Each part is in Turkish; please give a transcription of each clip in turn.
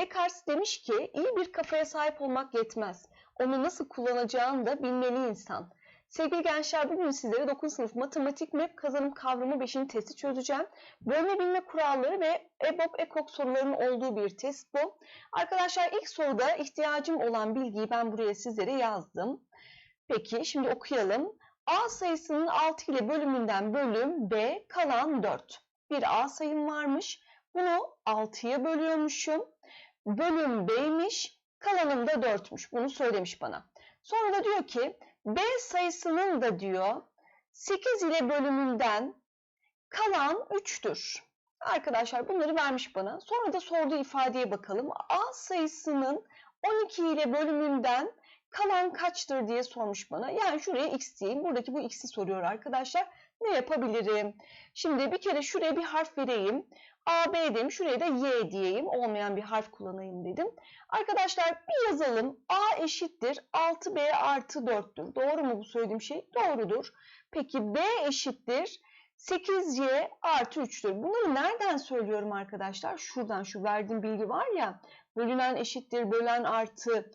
Descartes demiş ki iyi bir kafaya sahip olmak yetmez. Onu nasıl kullanacağını da bilmeli insan. Sevgili gençler bugün sizlere 9. sınıf matematik map kazanım kavramı 5. testi çözeceğim. Bölme bilme kuralları ve EBOB EKOK sorularının olduğu bir test bu. Arkadaşlar ilk soruda ihtiyacım olan bilgiyi ben buraya sizlere yazdım. Peki şimdi okuyalım. A sayısının 6 ile bölümünden bölüm B kalan 4. Bir A sayım varmış. Bunu 6'ya bölüyormuşum. Bölüm B'ymiş. Kalanım da 4'müş. Bunu söylemiş bana. Sonra da diyor ki B sayısının da diyor 8 ile bölümünden kalan 3'tür. Arkadaşlar bunları vermiş bana. Sonra da sorduğu ifadeye bakalım. A sayısının 12 ile bölümünden kalan kaçtır diye sormuş bana. Yani şuraya x diyeyim. Buradaki bu x'i soruyor arkadaşlar. Ne yapabilirim? Şimdi bir kere şuraya bir harf vereyim. A, B dedim. Şuraya da Y diyeyim. Olmayan bir harf kullanayım dedim. Arkadaşlar bir yazalım. A eşittir 6B artı 4'tür. Doğru mu bu söylediğim şey? Doğrudur. Peki B eşittir 8Y artı 3'tür. Bunları nereden söylüyorum arkadaşlar? Şuradan şu verdiğim bilgi var ya. Bölünen eşittir, bölen artı,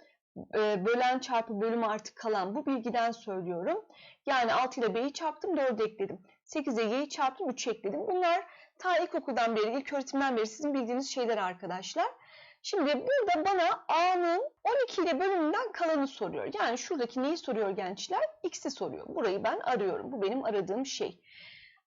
bölen çarpı bölüm artı kalan bu bilgiden söylüyorum. Yani 6 ile B'yi çarptım 4 ekledim. 8 ile Y'yi çarptım 3 ekledim. Bunlar ta ilkokuldan beri, ilk öğretimden beri sizin bildiğiniz şeyler arkadaşlar. Şimdi burada bana A'nın 12 ile bölümünden kalanı soruyor. Yani şuradaki neyi soruyor gençler? X'i soruyor. Burayı ben arıyorum. Bu benim aradığım şey.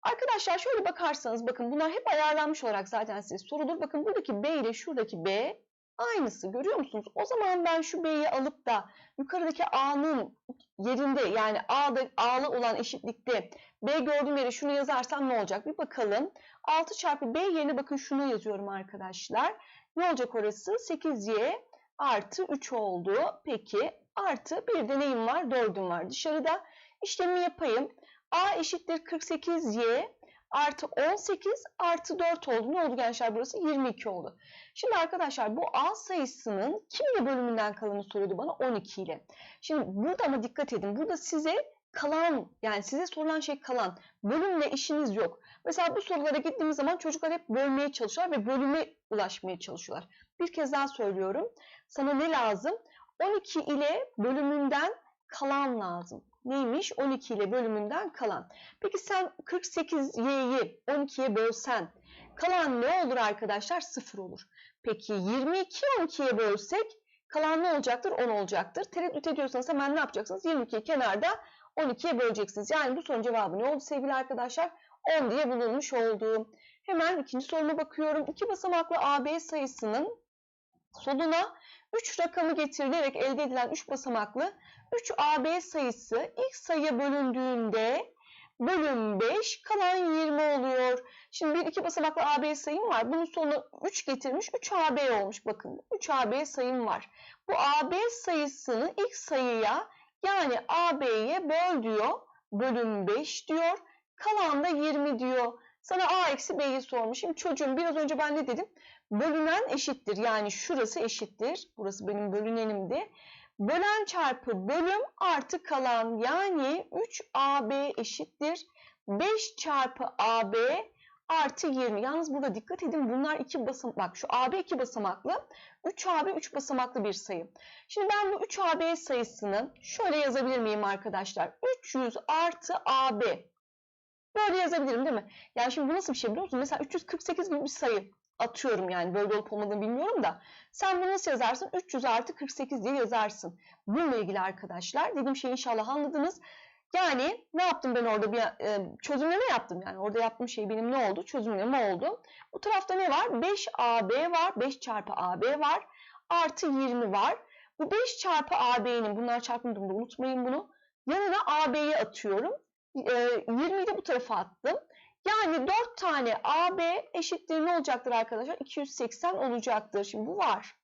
Arkadaşlar şöyle bakarsanız bakın bunlar hep ayarlanmış olarak zaten size sorulur. Bakın buradaki B ile şuradaki B aynısı görüyor musunuz? O zaman ben şu B'yi alıp da yukarıdaki A'nın yerinde yani A'da A'lı olan eşitlikte B gördüğüm yere şunu yazarsam ne olacak? Bir bakalım. 6 çarpı B yerine bakın şunu yazıyorum arkadaşlar. Ne olacak orası? 8Y artı 3 oldu. Peki artı bir de neyim var? 4'üm var. Dışarıda işlemi yapayım. A eşittir 48Y artı 18 artı 4 oldu. Ne oldu gençler burası? 22 oldu. Şimdi arkadaşlar bu A sayısının kimle bölümünden kalanı soruyordu bana? 12 ile. Şimdi burada ama dikkat edin. Burada size kalan yani size sorulan şey kalan. Bölümle işiniz yok. Mesela bu sorulara gittiğimiz zaman çocuklar hep bölmeye çalışıyorlar ve bölüme ulaşmaya çalışıyorlar. Bir kez daha söylüyorum. Sana ne lazım? 12 ile bölümünden kalan lazım. Neymiş? 12 ile bölümünden kalan. Peki sen 48y'yi 12'ye bölsen kalan ne olur arkadaşlar? 0 olur. Peki 22 12'ye bölsek kalan ne olacaktır? 10 olacaktır. Tereddüt ediyorsanız hemen ne yapacaksınız? 22'yi kenarda 12'ye böleceksiniz. Yani bu sorunun cevabı ne oldu sevgili arkadaşlar? 10 diye bulunmuş oldu. Hemen ikinci soruma bakıyorum. İki basamaklı AB sayısının sonuna 3 rakamı getirilerek elde edilen 3 basamaklı 3AB sayısı ilk sayıya bölündüğünde bölüm 5 kalan 20 oluyor. Şimdi bir iki basamaklı AB sayım var. Bunun sonuna 3 getirmiş 3AB olmuş. Bakın 3AB sayım var. Bu AB sayısını ilk sayıya yani AB'ye böl diyor. Bölüm 5 diyor. Kalan da 20 diyor. Sana A eksi B'yi sormuş. Şimdi çocuğum biraz önce ben ne dedim? Bölünen eşittir. Yani şurası eşittir. Burası benim bölünenimdi. Bölen çarpı bölüm artı kalan yani 3AB eşittir. 5 çarpı AB artı 20. Yalnız burada dikkat edin bunlar iki basamak. Bak şu AB iki basamaklı. 3AB 3 basamaklı bir sayı. Şimdi ben bu 3AB sayısını şöyle yazabilir miyim arkadaşlar? 300 artı AB. Böyle yazabilirim değil mi? Yani şimdi bu nasıl bir şey biliyor musun? Mesela 348 gibi bir sayı atıyorum yani böyle olup olmadığını bilmiyorum da. Sen bunu nasıl yazarsın? 300 artı 48 diye yazarsın. Bununla ilgili arkadaşlar dediğim şeyi inşallah anladınız. Yani ne yaptım ben orada bir e, çözümleme yaptım yani orada yaptığım şey benim ne oldu? Çözümleme oldu. Bu tarafta ne var? 5AB var. 5 çarpı AB var. Artı 20 var. Bu 5 çarpı AB'nin bunlar çarpımında unutmayın bunu. Yanına AB'yi atıyorum. E, 20'yi de bu tarafa attım. Yani 4 tane AB eşittir ne olacaktır arkadaşlar? 280 olacaktır. Şimdi bu var.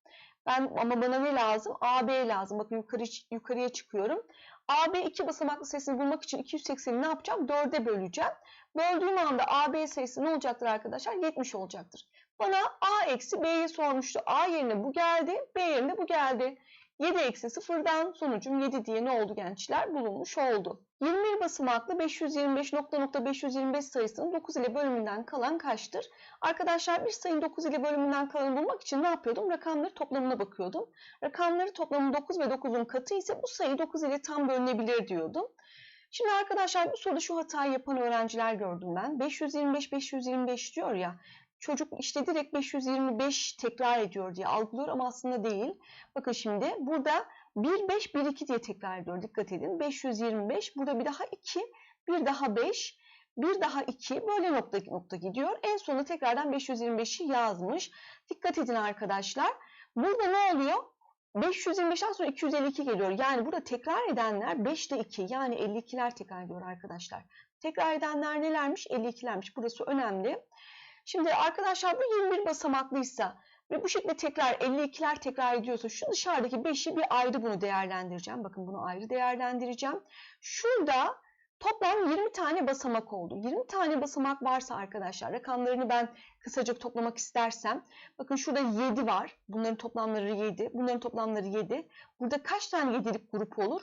Ben ama bana ne lazım? AB lazım. Bakın yukarı, yukarıya çıkıyorum. AB iki basamaklı sayısını bulmak için 280'i ne yapacağım? 4'e böleceğim. Böldüğüm anda AB sayısı ne olacaktır arkadaşlar? 70 olacaktır. Bana A eksi B'yi sormuştu. A yerine bu geldi. B yerine bu geldi. 7 eksi 0'dan sonucum 7 diye ne oldu gençler? Bulunmuş oldu. 21 basamaklı 525.525 sayısının 9 ile bölümünden kalan kaçtır? Arkadaşlar bir sayının 9 ile bölümünden kalanı bulmak için ne yapıyordum? Rakamları toplamına bakıyordum. Rakamları toplamı 9 ve 9'un katı ise bu sayı 9 ile tam bölünebilir diyordum. Şimdi arkadaşlar bu soruda şu hatayı yapan öğrenciler gördüm ben. 525 525 diyor ya. Çocuk işte direkt 525 tekrar ediyor diye algılıyor ama aslında değil. Bakın şimdi burada 1 5 1 2 diye tekrar ediyor. Dikkat edin. 525 burada bir daha 2, bir daha 5, bir daha 2 böyle nokta nokta gidiyor. En sonunda tekrardan 525'i yazmış. Dikkat edin arkadaşlar. Burada ne oluyor? 525'ten sonra 252 geliyor. Yani burada tekrar edenler 5 ile 2 yani 52'ler tekrar ediyor arkadaşlar. Tekrar edenler nelermiş? 52'lermiş. Burası önemli. Şimdi arkadaşlar bu 21 basamaklıysa ve bu şekilde tekrar 52'ler tekrar ediyorsa şu dışarıdaki 5'i bir ayrı bunu değerlendireceğim. Bakın bunu ayrı değerlendireceğim. Şurada toplam 20 tane basamak oldu. 20 tane basamak varsa arkadaşlar rakamlarını ben kısaca toplamak istersem bakın şurada 7 var. Bunların toplamları 7. Bunların toplamları 7. Burada kaç tane 7'lik grup olur?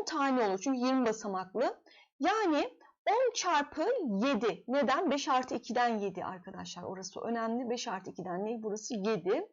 10 tane olur. Çünkü 20 basamaklı. Yani 10 çarpı 7. Neden? 5 artı 2'den 7 arkadaşlar. Orası önemli. 5 artı 2'den ne? Burası 7.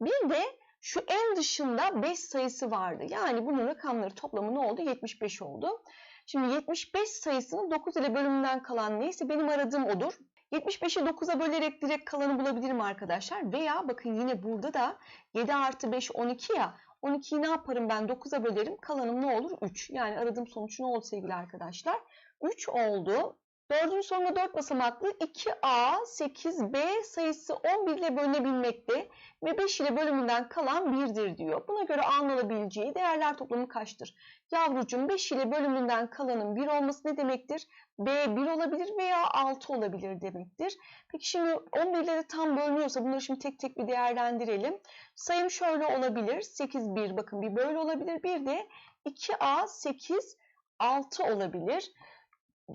Bir de şu en dışında 5 sayısı vardı. Yani bunun rakamları toplamı ne oldu? 75 oldu. Şimdi 75 sayısının 9 ile bölümünden kalan neyse benim aradığım odur. 75'i 9'a bölerek direkt kalanı bulabilirim arkadaşlar. Veya bakın yine burada da 7 artı 5 12 ya. 12'yi ne yaparım ben 9'a bölerim. Kalanım ne olur? 3. Yani aradığım sonuç ne oldu sevgili arkadaşlar? 3 oldu. Dördüncü sorumda 4 basamaklı 2A, 8B sayısı 11 ile bölünebilmekte ve 5 ile bölümünden kalan 1'dir diyor. Buna göre A'nın alabileceği değerler toplamı kaçtır? Yavrucuğum 5 ile bölümünden kalanın 1 olması ne demektir? B 1 olabilir veya 6 olabilir demektir. Peki şimdi 11 ile de tam bölünüyorsa bunları şimdi tek tek bir değerlendirelim. Sayım şöyle olabilir. 8, 1 bakın bir böyle olabilir. Bir de 2A, 8, 6 olabilir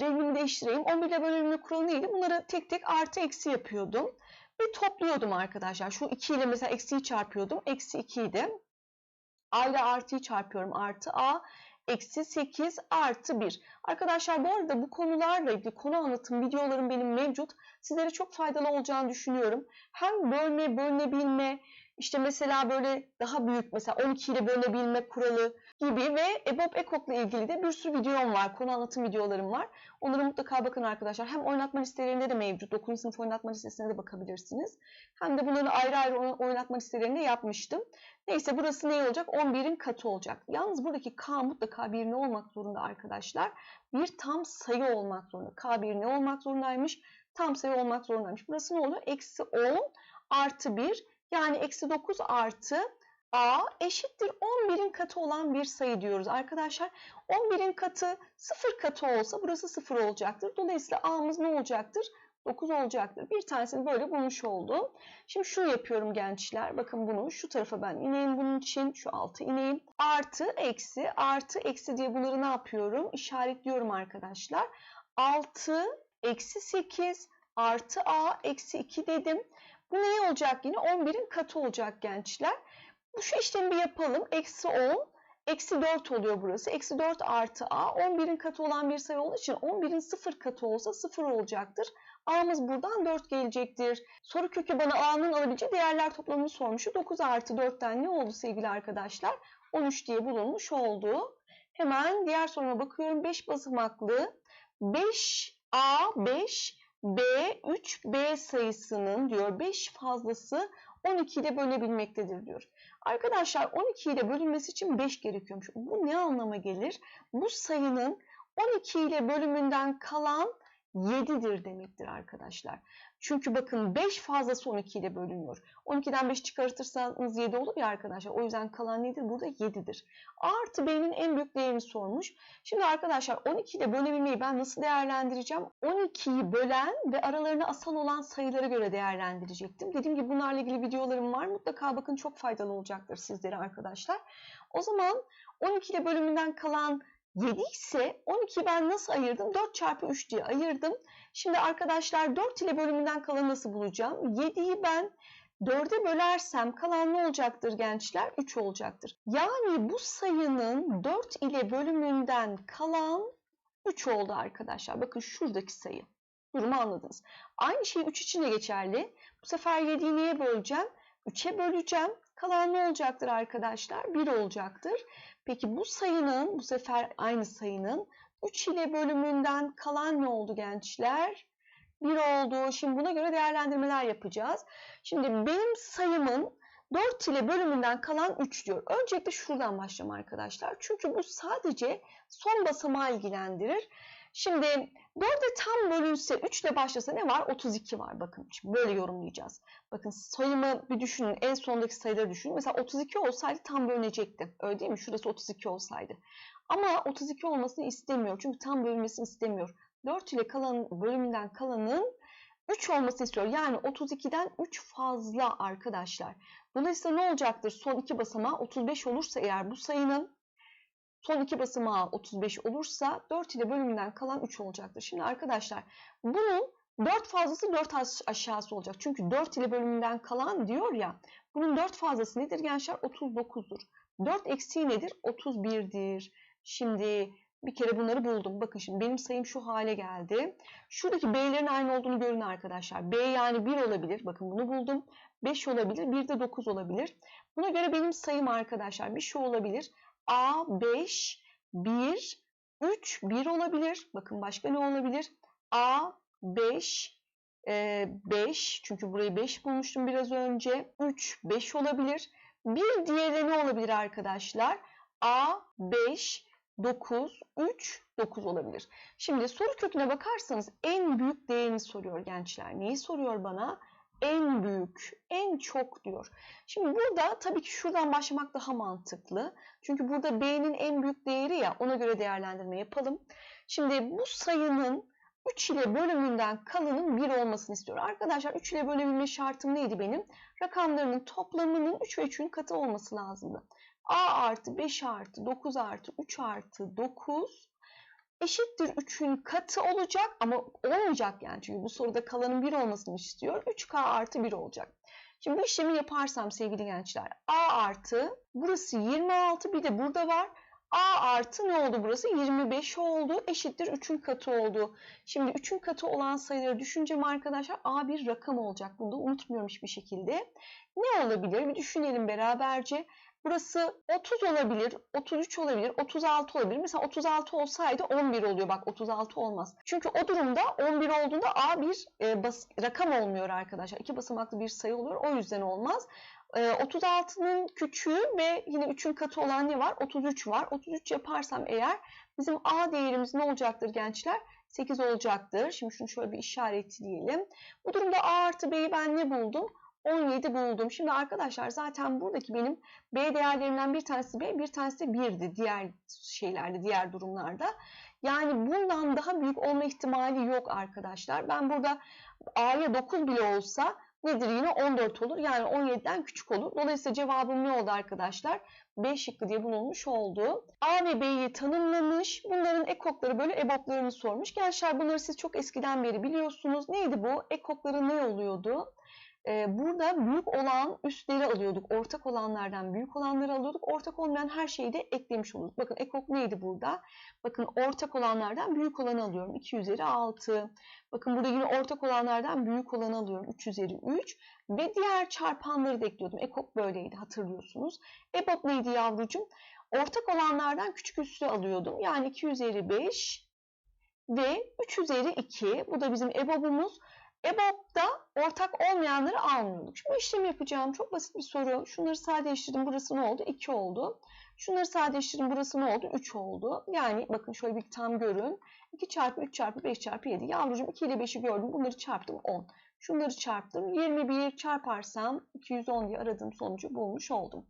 rengimi değiştireyim. 11 ile bölünme kuralı neydi? Bunları tek tek artı eksi yapıyordum. Ve topluyordum arkadaşlar. Şu 2 ile mesela eksiyi çarpıyordum. Eksi 2 idi. A ile artıyı çarpıyorum. Artı A eksi 8 artı 1. Arkadaşlar bu arada bu konularla ilgili konu anlatım videolarım benim mevcut. Sizlere çok faydalı olacağını düşünüyorum. Hem bölme, bölünebilme, işte mesela böyle daha büyük mesela 12 ile bölünebilme kuralı gibi ve EBOB EKOK ile ilgili de bir sürü videom var. Konu anlatım videolarım var. Onlara mutlaka bakın arkadaşlar. Hem oynatma listelerinde de mevcut. 9. sınıf oynatma listesine de bakabilirsiniz. Hem de bunları ayrı ayrı oynatma listelerinde yapmıştım. Neyse burası ne olacak? 11'in katı olacak. Yalnız buradaki K mutlaka bir ne olmak zorunda arkadaşlar? Bir tam sayı olmak zorunda. K bir ne olmak zorundaymış? Tam sayı olmak zorundaymış. Burası ne oluyor? Eksi 10 artı 1 yani eksi 9 artı a eşittir 11'in katı olan bir sayı diyoruz arkadaşlar. 11'in katı 0 katı olsa burası 0 olacaktır. Dolayısıyla a'mız ne olacaktır? 9 olacaktır. Bir tanesini böyle bulmuş oldum. Şimdi şunu yapıyorum gençler. Bakın bunu şu tarafa ben ineyim bunun için. Şu altı ineyim. Artı, eksi, artı, eksi diye bunları ne yapıyorum? İşaretliyorum arkadaşlar. 6, eksi 8, artı a, eksi 2 dedim. Bu ne olacak yine? 11'in katı olacak gençler. Bu şu işlemi bir yapalım. Eksi 10, eksi 4 oluyor burası. Eksi 4 artı a. 11'in katı olan bir sayı olduğu için 11'in 0 katı olsa 0 olacaktır. A'mız buradan 4 gelecektir. Soru kökü bana A'nın alabileceği değerler toplamını sormuştu. 9 artı 4'ten ne oldu sevgili arkadaşlar? 13 diye bulunmuş oldu. Hemen diğer soruma bakıyorum. 5 basamaklı 5A 5 B 3B sayısının diyor 5 fazlası 12 ile bölünebilmektedir diyor. Arkadaşlar 12 ile bölünmesi için 5 gerekiyormuş. Bu ne anlama gelir? Bu sayının 12 ile bölümünden kalan 7'dir demektir arkadaşlar. Çünkü bakın 5 fazlası 12 ile bölünüyor. 12'den 5 çıkartırsanız 7 olur ya arkadaşlar. O yüzden kalan nedir? Burada 7'dir. A artı B'nin en büyük değerini sormuş. Şimdi arkadaşlar 12 ile bölebilmeyi ben nasıl değerlendireceğim? 12'yi bölen ve aralarına asal olan sayılara göre değerlendirecektim. Dediğim gibi bunlarla ilgili videolarım var. Mutlaka bakın çok faydalı olacaktır sizlere arkadaşlar. O zaman 12 ile bölümünden kalan 7 ise 12'yi ben nasıl ayırdım? 4 çarpı 3 diye ayırdım. Şimdi arkadaşlar 4 ile bölümünden kalanı nasıl bulacağım? 7'yi ben 4'e bölersem kalan ne olacaktır gençler? 3 olacaktır. Yani bu sayının 4 ile bölümünden kalan 3 oldu arkadaşlar. Bakın şuradaki sayı. Durumu anladınız. Aynı şey 3 için de geçerli. Bu sefer 7'yi neye böleceğim? 3'e böleceğim. Kalan ne olacaktır arkadaşlar? 1 olacaktır. Peki bu sayının, bu sefer aynı sayının 3 ile bölümünden kalan ne oldu gençler? 1 oldu. Şimdi buna göre değerlendirmeler yapacağız. Şimdi benim sayımın 4 ile bölümünden kalan 3 diyor. Öncelikle şuradan başlayalım arkadaşlar. Çünkü bu sadece son basamağı ilgilendirir. Şimdi 4'e tam bölünse 3 ile başlasa ne var? 32 var. Bakın şimdi böyle yorumlayacağız. Bakın sayımı bir düşünün. En sondaki sayıları düşünün. Mesela 32 olsaydı tam bölünecekti. Öyle değil mi? Şurası 32 olsaydı. Ama 32 olmasını istemiyor. Çünkü tam bölünmesini istemiyor. 4 ile kalan bölümünden kalanın 3 olmasını istiyor. Yani 32'den 3 fazla arkadaşlar. Dolayısıyla ne olacaktır? Son iki basamağı 35 olursa eğer bu sayının son iki basamağı 35 olursa 4 ile bölümünden kalan 3 olacaktır. Şimdi arkadaşlar bunun 4 fazlası 4 aşağısı olacak. Çünkü 4 ile bölümünden kalan diyor ya. Bunun 4 fazlası nedir gençler? 39'dur. 4 eksiği nedir? 31'dir. Şimdi bir kere bunları buldum. Bakın şimdi benim sayım şu hale geldi. Şuradaki B'lerin aynı olduğunu görün arkadaşlar. B yani 1 olabilir. Bakın bunu buldum. 5 olabilir. Bir de 9 olabilir. Buna göre benim sayım arkadaşlar bir şu olabilir. A 5, 1, 3, 1 olabilir. Bakın başka ne olabilir? A 5, 5 çünkü burayı 5 bulmuştum biraz önce. 3, 5 olabilir. Bir diğeri ne olabilir arkadaşlar? A 5, 9, 3, 9 olabilir. Şimdi soru köküne bakarsanız en büyük değerini soruyor gençler. Neyi soruyor bana? En büyük, en çok diyor. Şimdi burada tabii ki şuradan başlamak daha mantıklı. Çünkü burada B'nin en büyük değeri ya ona göre değerlendirme yapalım. Şimdi bu sayının 3 ile bölümünden kalanın 1 olmasını istiyor. Arkadaşlar 3 ile bölebilme şartım neydi benim? Rakamlarının toplamının 3 ve 3'ün katı olması lazımdı. A artı 5 artı 9 artı 3 artı 9 eşittir 3'ün katı olacak ama olmayacak yani çünkü bu soruda kalanın 1 olmasını istiyor. 3K artı 1 olacak. Şimdi bu işlemi yaparsam sevgili gençler A artı burası 26 bir de burada var. A artı ne oldu burası? 25 oldu. Eşittir 3'ün katı oldu. Şimdi 3'ün katı olan sayıları düşüneceğim arkadaşlar. A bir rakam olacak. Bunu da unutmuyorum hiçbir şekilde. Ne olabilir? Bir düşünelim beraberce. Burası 30 olabilir, 33 olabilir, 36 olabilir. Mesela 36 olsaydı 11 oluyor. Bak 36 olmaz. Çünkü o durumda 11 olduğunda A bir e, bas, rakam olmuyor arkadaşlar. İki basamaklı bir sayı oluyor. O yüzden olmaz. E, 36'nın küçüğü ve yine 3'ün katı olan ne var? 33 var. 33 yaparsam eğer bizim A değerimiz ne olacaktır gençler? 8 olacaktır. Şimdi şunu şöyle bir işaretleyelim. Bu durumda A artı B'yi ben ne buldum? 17 buldum. Şimdi arkadaşlar zaten buradaki benim B değerlerimden bir tanesi B, bir tanesi de 1'di diğer şeylerde, diğer durumlarda. Yani bundan daha büyük olma ihtimali yok arkadaşlar. Ben burada A'ya 9 bile olsa nedir yine 14 olur. Yani 17'den küçük olur. Dolayısıyla cevabım ne oldu arkadaşlar? B şıkkı diye bulunmuş oldu. A ve B'yi tanımlamış. Bunların ekokları böyle eboplarını sormuş. Gençler bunları siz çok eskiden beri biliyorsunuz. Neydi bu? Ekokları ne oluyordu? Burada büyük olan üstleri alıyorduk. Ortak olanlardan büyük olanları alıyorduk. Ortak olmayan her şeyi de eklemiş olurduk. Bakın ekok neydi burada? Bakın ortak olanlardan büyük olanı alıyorum. 2 üzeri 6. Bakın burada yine ortak olanlardan büyük olanı alıyorum. 3 üzeri 3. Ve diğer çarpanları da ekliyordum. Ekok böyleydi hatırlıyorsunuz. EBOB neydi yavrucuğum? Ortak olanlardan küçük üstü alıyordum. Yani 2 üzeri 5 ve 3 üzeri 2. Bu da bizim EBOB'umuz. EBOB'da ortak olmayanları almıyorduk. Şimdi işlem yapacağım. Çok basit bir soru. Şunları sadeleştirdim. Burası ne oldu? 2 oldu. Şunları sadeleştirdim. Burası ne oldu? 3 oldu. Yani bakın şöyle bir tam görün. 2 çarpı 3 çarpı 5 çarpı 7. Yavrucuğum 2 ile 5'i gördüm. Bunları çarptım 10. Şunları çarptım. 21 çarparsam 210 diye aradığım sonucu bulmuş oldum.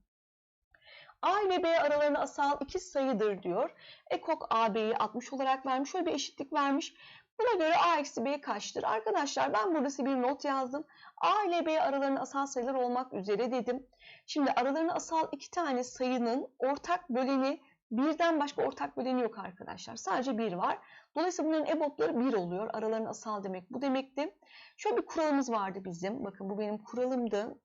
A ile B aralarında asal iki sayıdır diyor. Ekok AB'yi 60 olarak vermiş. Şöyle bir eşitlik vermiş. Buna göre a eksi b kaçtır? Arkadaşlar ben burada bir not yazdım. a ile b aralarında asal sayılar olmak üzere dedim. Şimdi aralarında asal iki tane sayının ortak böleni birden başka ortak böleni yok arkadaşlar. Sadece bir var. Dolayısıyla bunların ebopları bir oluyor. Aralarında asal demek bu demekti. Şöyle bir kuralımız vardı bizim. Bakın bu benim kuralımdı.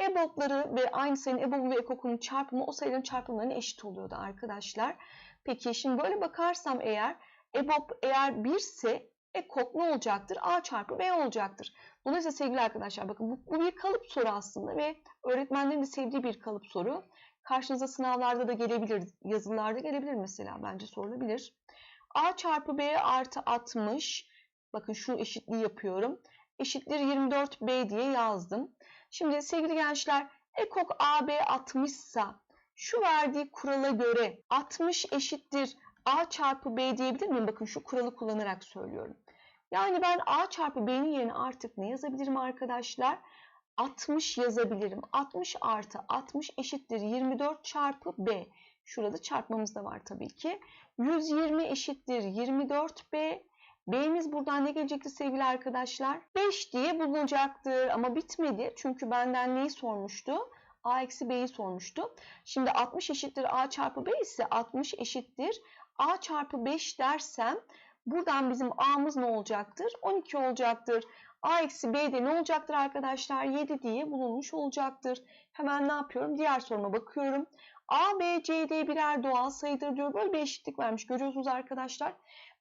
EBOB'ları ve aynı sayının EBOB'u ve EKOK'unun çarpımı o sayıların çarpımlarına eşit oluyordu arkadaşlar. Peki şimdi böyle bakarsam eğer EBOB eğer 1 ise EKOK ne olacaktır? A çarpı B olacaktır. Dolayısıyla sevgili arkadaşlar bakın bu, bu bir kalıp soru aslında ve öğretmenlerin de sevdiği bir kalıp soru. Karşınıza sınavlarda da gelebilir, yazılarda gelebilir mesela bence sorulabilir. A çarpı B artı 60. Bakın şu eşitliği yapıyorum. Eşittir 24B diye yazdım. Şimdi sevgili gençler ekok AB 60 ise şu verdiği kurala göre 60 eşittir A çarpı B diyebilir miyim? Bakın şu kuralı kullanarak söylüyorum. Yani ben A çarpı B'nin yerine artık ne yazabilirim arkadaşlar? 60 yazabilirim. 60 artı 60 eşittir 24 çarpı B. Şurada çarpmamız da var tabii ki. 120 eşittir 24B. B'miz buradan ne gelecekti sevgili arkadaşlar? 5 diye bulunacaktır ama bitmedi. Çünkü benden neyi sormuştu? A eksi B'yi sormuştu. Şimdi 60 eşittir A çarpı B ise 60 eşittir A çarpı 5 dersem buradan bizim A'mız ne olacaktır? 12 olacaktır. A eksi B de ne olacaktır arkadaşlar? 7 diye bulunmuş olacaktır. Hemen ne yapıyorum? Diğer soruma bakıyorum. A, B, C, D birer doğal sayıdır diyor. Böyle bir eşitlik vermiş. Görüyorsunuz arkadaşlar.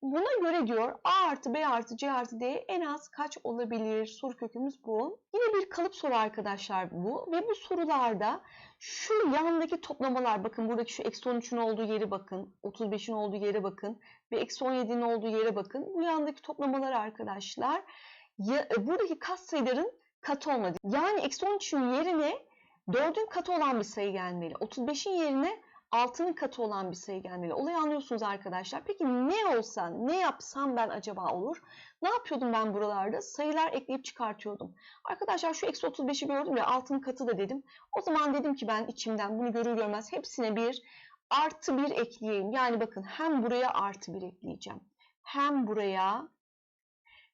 Buna göre diyor A artı B artı C artı D en az kaç olabilir? Soru kökümüz bu. Yine bir kalıp soru arkadaşlar bu. Ve bu sorularda şu yandaki toplamalar bakın buradaki şu eksi 13'ün olduğu yeri bakın. 35'in olduğu yere bakın. Ve eksi 17'nin olduğu yere bakın. Bu yandaki toplamalar arkadaşlar ya, buradaki katsayıların katı olmadı. Yani eksi 13'ün yerine 4'ün katı olan bir sayı gelmeli. 35'in yerine 6'nın katı olan bir sayı gelmeli. Olayı anlıyorsunuz arkadaşlar. Peki ne olsa, ne yapsam ben acaba olur? Ne yapıyordum ben buralarda? Sayılar ekleyip çıkartıyordum. Arkadaşlar şu eksi 35'i gördüm ya 6'nın katı da dedim. O zaman dedim ki ben içimden bunu görür görmez hepsine bir artı bir ekleyeyim. Yani bakın hem buraya artı bir ekleyeceğim. Hem buraya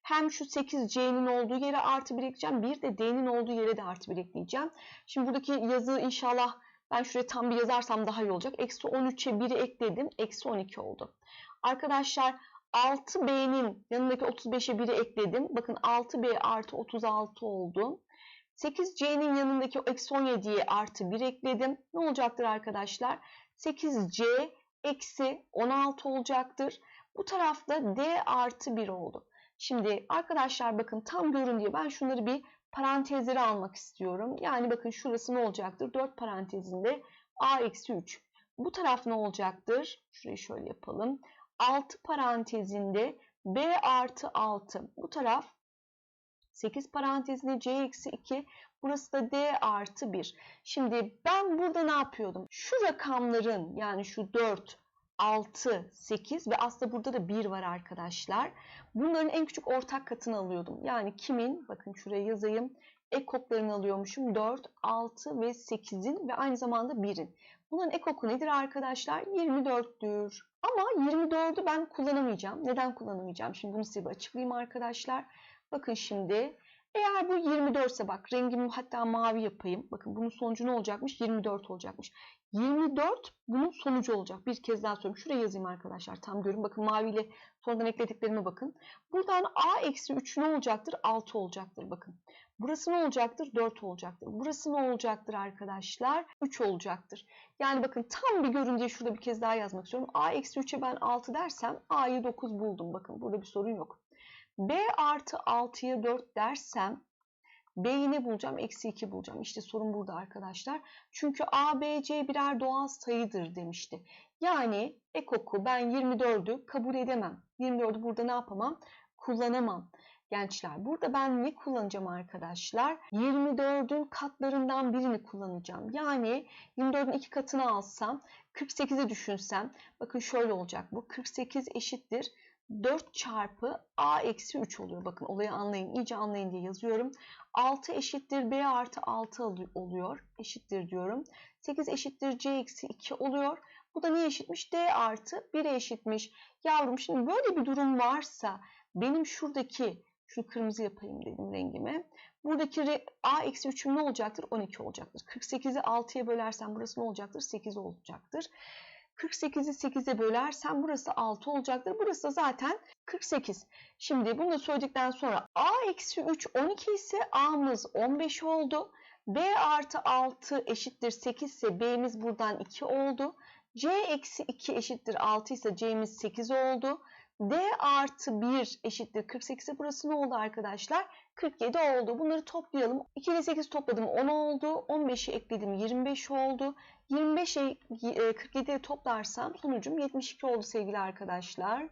hem şu 8C'nin olduğu yere artı 1 ekleyeceğim. Bir de D'nin olduğu yere de artı 1 ekleyeceğim. Şimdi buradaki yazı inşallah ben şuraya tam bir yazarsam daha iyi olacak. Eksi 13'e 1'i ekledim. Eksi 12 oldu. Arkadaşlar 6B'nin yanındaki 35'e 1'i ekledim. Bakın 6B artı 36 oldu. 8C'nin yanındaki eksi 17'ye artı 1 ekledim. Ne olacaktır arkadaşlar? 8C eksi 16 olacaktır. Bu tarafta D artı 1 oldu. Şimdi arkadaşlar bakın tam görün diye ben şunları bir parantezleri almak istiyorum. Yani bakın şurası ne olacaktır? 4 parantezinde a eksi 3. Bu taraf ne olacaktır? Şurayı şöyle yapalım. 6 parantezinde b artı 6. Bu taraf 8 parantezinde c eksi 2. Burası da d artı 1. Şimdi ben burada ne yapıyordum? Şu rakamların yani şu 4, 6, 8 ve aslında burada da 1 var arkadaşlar. Bunların en küçük ortak katını alıyordum. Yani kimin? Bakın şuraya yazayım. Ekoklarını alıyormuşum. 4, 6 ve 8'in ve aynı zamanda 1'in. Bunların ekoku nedir arkadaşlar? 24'tür. Ama 24'ü ben kullanamayacağım. Neden kullanamayacağım? Şimdi bunu size bir açıklayayım arkadaşlar. Bakın şimdi eğer bu 24 ise bak rengimi hatta mavi yapayım. Bakın bunun sonucu ne olacakmış? 24 olacakmış. 24 bunun sonucu olacak. Bir kez daha söyleyeyim. Şuraya yazayım arkadaşlar. Tam görün. Bakın maviyle sonradan eklediklerime bakın. Buradan a eksi 3 ne olacaktır? 6 olacaktır. Bakın. Burası ne olacaktır? 4 olacaktır. Burası ne olacaktır arkadaşlar? 3 olacaktır. Yani bakın tam bir görün diye şurada bir kez daha yazmak istiyorum. a eksi 3'e ben 6 dersem a'yı 9 buldum. Bakın burada bir sorun yok. b artı 6'ya 4 dersem B'yi ne bulacağım? Eksi 2 bulacağım. İşte sorun burada arkadaşlar. Çünkü A, B, C birer doğal sayıdır demişti. Yani ekoku ben 24'ü kabul edemem. 24'ü burada ne yapamam? Kullanamam. Gençler burada ben ne kullanacağım arkadaşlar? 24'ün katlarından birini kullanacağım. Yani 24'ün iki katını alsam 48'i düşünsem bakın şöyle olacak bu. 48 eşittir 4 çarpı a eksi 3 oluyor. Bakın olayı anlayın, iyice anlayın diye yazıyorum. 6 eşittir b artı 6 oluyor. Eşittir diyorum. 8 eşittir c eksi 2 oluyor. Bu da niye eşitmiş? d artı 1'e eşitmiş. Yavrum şimdi böyle bir durum varsa benim şuradaki şu kırmızı yapayım dedim rengime. Buradaki a eksi 3'üm ne olacaktır? 12 olacaktır. 48'i 6'ya bölersem burası ne olacaktır? 8 olacaktır. 48'i 8'e bölersem burası 6 olacaktır. Burası zaten 48. Şimdi bunu da söyledikten sonra a eksi 3 12 ise a'mız 15 oldu. B artı 6 eşittir 8 ise B'miz buradan 2 oldu. C eksi 2 eşittir 6 ise C'miz 8 oldu. D artı 1 eşittir 48 ise burası ne oldu arkadaşlar? 47 oldu. Bunları toplayalım. 2 ile 8 topladım 10 oldu. 15'i ekledim 25 oldu. 25'i 47'ye toplarsam sonucum 72 oldu sevgili arkadaşlar.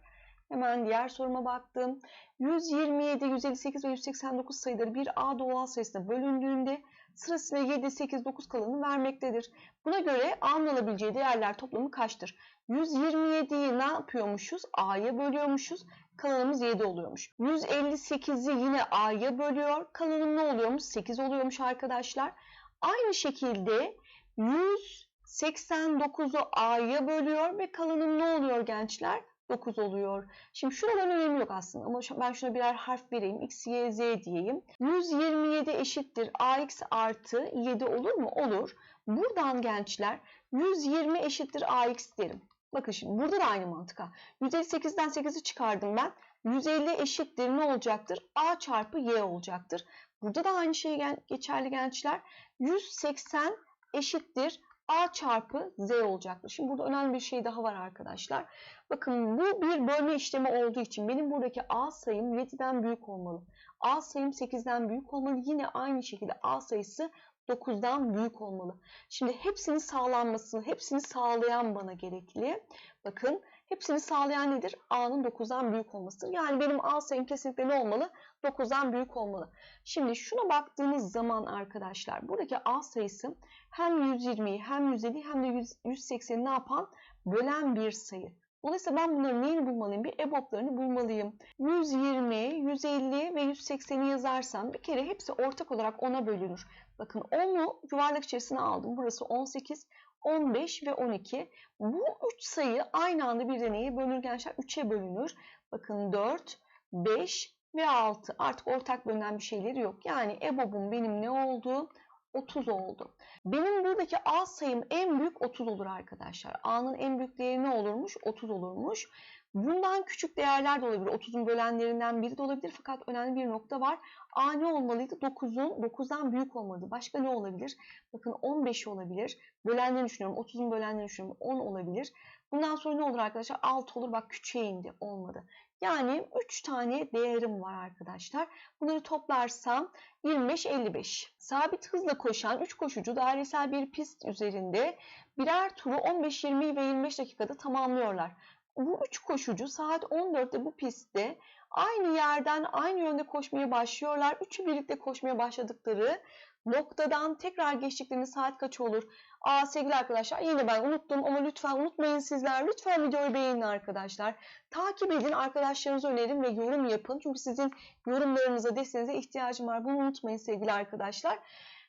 Hemen diğer soruma baktım. 127, 158 ve 189 sayıları bir A doğal sayısına bölündüğünde sırasıyla 7, 8, 9 kalanını vermektedir. Buna göre A'nın alabileceği değerler toplamı kaçtır? 127'yi ne yapıyormuşuz? A'ya bölüyormuşuz. Kalanımız 7 oluyormuş. 158'i yine A'ya bölüyor. Kalanım ne oluyormuş? 8 oluyormuş arkadaşlar. Aynı şekilde 189'u A'ya bölüyor ve kalanım ne oluyor gençler? 9 oluyor. Şimdi şuradan önemi yok aslında ama ben şuna birer harf vereyim. X, Y, Z diyeyim. 127 eşittir AX artı 7 olur mu? Olur. Buradan gençler 120 eşittir AX derim. Bakın şimdi burada da aynı mantık. 158'den 8'i çıkardım ben. 150 eşittir ne olacaktır? A çarpı Y olacaktır. Burada da aynı şey geçerli gençler. 180 eşittir A çarpı Z olacaktır. Şimdi burada önemli bir şey daha var arkadaşlar. Bakın bu bir bölme işlemi olduğu için benim buradaki A sayım 7'den büyük olmalı. A sayım 8'den büyük olmalı. Yine aynı şekilde A sayısı 9'dan büyük olmalı. Şimdi hepsinin sağlanması, hepsini sağlayan bana gerekli. Bakın hepsini sağlayan nedir? A'nın 9'dan büyük olmasıdır. Yani benim A sayım kesinlikle ne olmalı? 9'dan büyük olmalı. Şimdi şuna baktığınız zaman arkadaşlar buradaki A sayısı hem 120'yi hem 150'yi hem de 180'i ne yapan? Bölen bir sayı. Dolayısıyla ben bunların neyini bulmalıyım? Bir EBOB'larını bulmalıyım. 120, 150 ve 180'i yazarsam bir kere hepsi ortak olarak 10'a bölünür. Bakın 10'u yuvarlak içerisine aldım. Burası 18, 15 ve 12. Bu 3 sayı aynı anda bir deneye bölünür gençler. 3'e bölünür. Bakın 4, 5 ve 6. Artık ortak bölünen bir şeyleri yok. Yani EBOB'um benim ne oldu? 30 oldu. Benim buradaki A sayım en büyük 30 olur arkadaşlar. A'nın en büyük değeri ne olurmuş? 30 olurmuş. Bundan küçük değerler de olabilir. 30'un bölenlerinden biri de olabilir. Fakat önemli bir nokta var. A ne olmalıydı? 9'un 9'dan büyük olmalı. Başka ne olabilir? Bakın 15 olabilir. Bölenlerini düşünüyorum. 30'un bölenlerini düşünüyorum. 10 olabilir. Bundan sonra ne olur arkadaşlar? 6 olur. Bak küçüğe indi. Olmadı. Yani 3 tane değerim var arkadaşlar. Bunları toplarsam 25-55. Sabit hızla koşan 3 koşucu dairesel bir pist üzerinde birer turu 15-20 ve 25 dakikada tamamlıyorlar. Bu 3 koşucu saat 14'te bu pistte aynı yerden aynı yönde koşmaya başlıyorlar. Üçü birlikte koşmaya başladıkları noktadan tekrar geçtiklerinde saat kaç olur? Aa sevgili arkadaşlar yine ben unuttum ama lütfen unutmayın sizler. Lütfen videoyu beğenin arkadaşlar. Takip edin, arkadaşlarınıza önerin ve yorum yapın. Çünkü sizin yorumlarınıza, desteğinize ihtiyacım var. Bunu unutmayın sevgili arkadaşlar.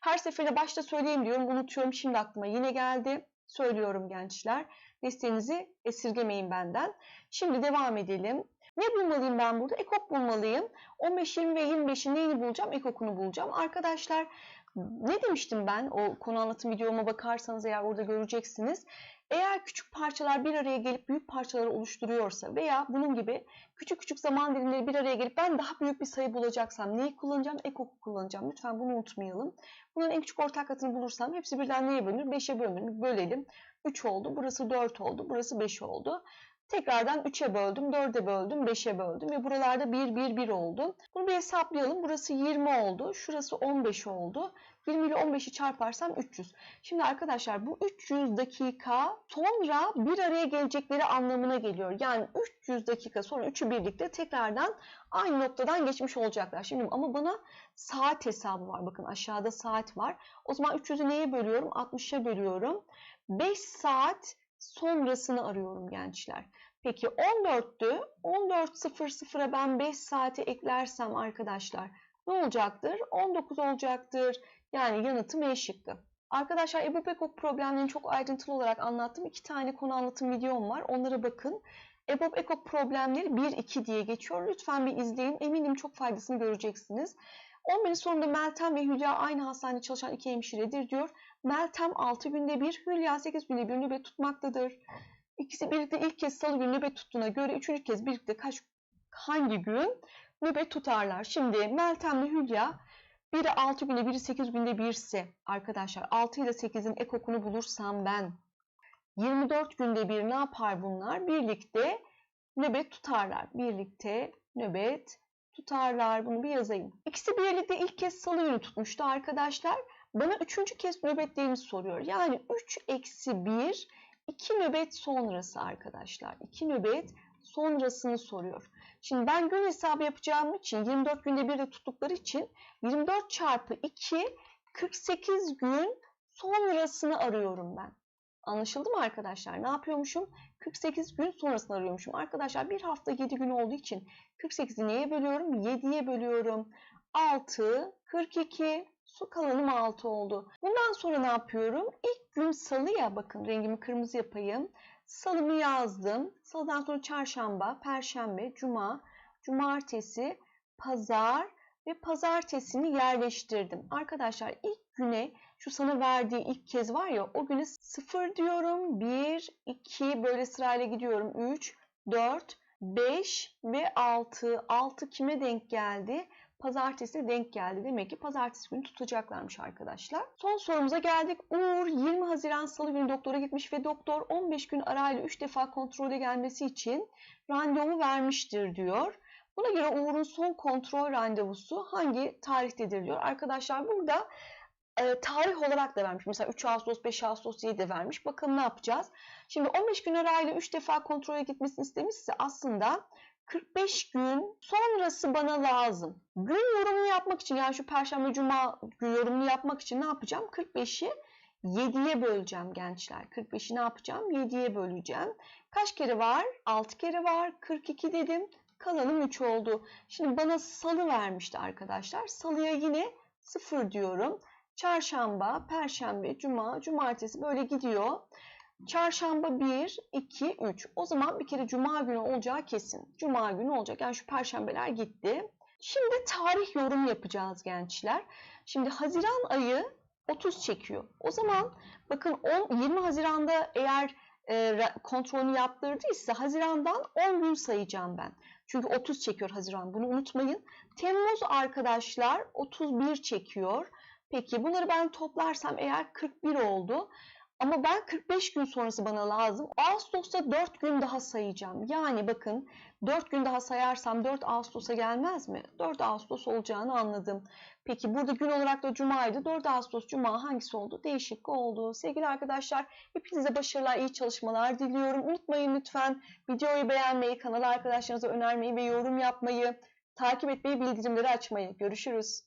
Her seferinde başta söyleyeyim diyorum, unutuyorum. Şimdi aklıma yine geldi. Söylüyorum gençler. Desteğinizi esirgemeyin benden. Şimdi devam edelim. Ne bulmalıyım ben burada? Ekok bulmalıyım. 15, 20 ve 25'in neyini bulacağım? Ekokunu bulacağım. Arkadaşlar ne demiştim ben? O konu anlatım videoma bakarsanız eğer orada göreceksiniz. Eğer küçük parçalar bir araya gelip büyük parçaları oluşturuyorsa veya bunun gibi küçük küçük zaman dilimleri bir araya gelip ben daha büyük bir sayı bulacaksam neyi kullanacağım? Ekoku kullanacağım. Lütfen bunu unutmayalım. Bunun en küçük ortak katını bulursam hepsi birden neye bölünür? 5'e bölünür. Bölelim. 3 oldu. Burası 4 oldu. Burası 5 oldu. Tekrardan 3'e böldüm, 4'e böldüm, 5'e böldüm ve buralarda 1, 1, 1 oldu. Bunu bir hesaplayalım. Burası 20 oldu. Şurası 15 oldu. 20 ile 15'i çarparsam 300. Şimdi arkadaşlar bu 300 dakika sonra bir araya gelecekleri anlamına geliyor. Yani 300 dakika sonra üçü birlikte tekrardan aynı noktadan geçmiş olacaklar. Şimdi ama bana saat hesabı var. Bakın aşağıda saat var. O zaman 300'ü neye bölüyorum? 60'a bölüyorum. 5 saat sonrasını arıyorum gençler. Peki 14'tü. 14.00'a ben 5 saati eklersem arkadaşlar ne olacaktır? 19 olacaktır. Yani yanıtım E şıkkı. Arkadaşlar Ebu Pekok problemlerini çok ayrıntılı olarak anlattım. İki tane konu anlatım videom var. Onlara bakın. EBOB ekok problemleri 1-2 diye geçiyor. Lütfen bir izleyin. Eminim çok faydasını göreceksiniz. 11. sorunda Meltem ve Hülya aynı hastanede çalışan iki hemşiredir diyor. Meltem 6 günde bir, Hülya 8 günde bir nöbet tutmaktadır. İkisi birlikte ilk kez salı günü nöbet tuttuğuna göre üçüncü kez birlikte kaç hangi gün nöbet tutarlar? Şimdi Meltem ve Hülya biri 6 günde, biri 8 günde birse arkadaşlar 6 ile 8'in ekokunu bulursam ben 24 günde bir ne yapar bunlar? Birlikte nöbet tutarlar. Birlikte nöbet tutarlar. Bunu bir yazayım. İkisi birlikte ilk kez salı günü tutmuştu arkadaşlar. Bana üçüncü kez nöbetlerini soruyor. Yani 3 eksi 1 2 nöbet sonrası arkadaşlar. 2 nöbet sonrasını soruyor. Şimdi ben gün hesabı yapacağım için 24 günde bir de tuttukları için 24 çarpı 2 48 gün sonrasını arıyorum ben. Anlaşıldı mı arkadaşlar? Ne yapıyormuşum? 48 gün sonrasını arıyormuşum. Arkadaşlar bir hafta 7 gün olduğu için 48'i neye bölüyorum? 7'ye bölüyorum. 6, 42, su kalanım 6 oldu. Bundan sonra ne yapıyorum? İlk gün salı ya bakın rengimi kırmızı yapayım. Salımı yazdım. Salıdan sonra çarşamba, perşembe, cuma, cumartesi, pazar ve pazartesini yerleştirdim. Arkadaşlar ilk güne şu sana verdiği ilk kez var ya o güne 0 diyorum. 1, 2 böyle sırayla gidiyorum. 3, 4, 5 ve 6. 6 kime denk geldi? Pazartesi denk geldi. Demek ki pazartesi günü tutacaklarmış arkadaşlar. Son sorumuza geldik. Uğur 20 Haziran Salı günü doktora gitmiş ve doktor 15 gün arayla 3 defa kontrole gelmesi için randevu vermiştir diyor. Buna göre Uğur'un son kontrol randevusu hangi tarihtedir diyor. Arkadaşlar burada e, tarih olarak da vermiş. Mesela 3 Ağustos, 5 Ağustos diye de vermiş. Bakalım ne yapacağız? Şimdi 15 gün arayla 3 defa kontrole gitmesini istemişse aslında 45 gün sonrası bana lazım. Gün yorumunu yapmak için yani şu perşembe cuma gün yorumunu yapmak için ne yapacağım? 45'i 7'ye böleceğim gençler. 45'i ne yapacağım? 7'ye böleceğim. Kaç kere var? 6 kere var. 42 dedim. Kalanım 3 oldu. Şimdi bana salı vermişti arkadaşlar. Salıya yine 0 diyorum. Çarşamba, perşembe, cuma, cumartesi böyle gidiyor. Çarşamba 1, 2, 3. O zaman bir kere cuma günü olacağı kesin. Cuma günü olacak. Yani şu perşembeler gitti. Şimdi tarih yorum yapacağız gençler. Şimdi Haziran ayı 30 çekiyor. O zaman bakın 10, 20 Haziran'da eğer e, kontrolünü yaptırdıysa Haziran'dan 10 gün sayacağım ben. Çünkü 30 çekiyor Haziran. Bunu unutmayın. Temmuz arkadaşlar 31 çekiyor. Peki bunları ben toplarsam eğer 41 oldu. Ama ben 45 gün sonrası bana lazım. Ağustos'ta 4 gün daha sayacağım. Yani bakın 4 gün daha sayarsam 4 Ağustos'a gelmez mi? 4 Ağustos olacağını anladım. Peki burada gün olarak da Cuma'ydı. 4 Ağustos Cuma hangisi oldu? Değişik oldu. Sevgili arkadaşlar hepinize başarılar, iyi çalışmalar diliyorum. Unutmayın lütfen videoyu beğenmeyi, kanala arkadaşlarınıza önermeyi ve yorum yapmayı, takip etmeyi, bildirimleri açmayı. Görüşürüz.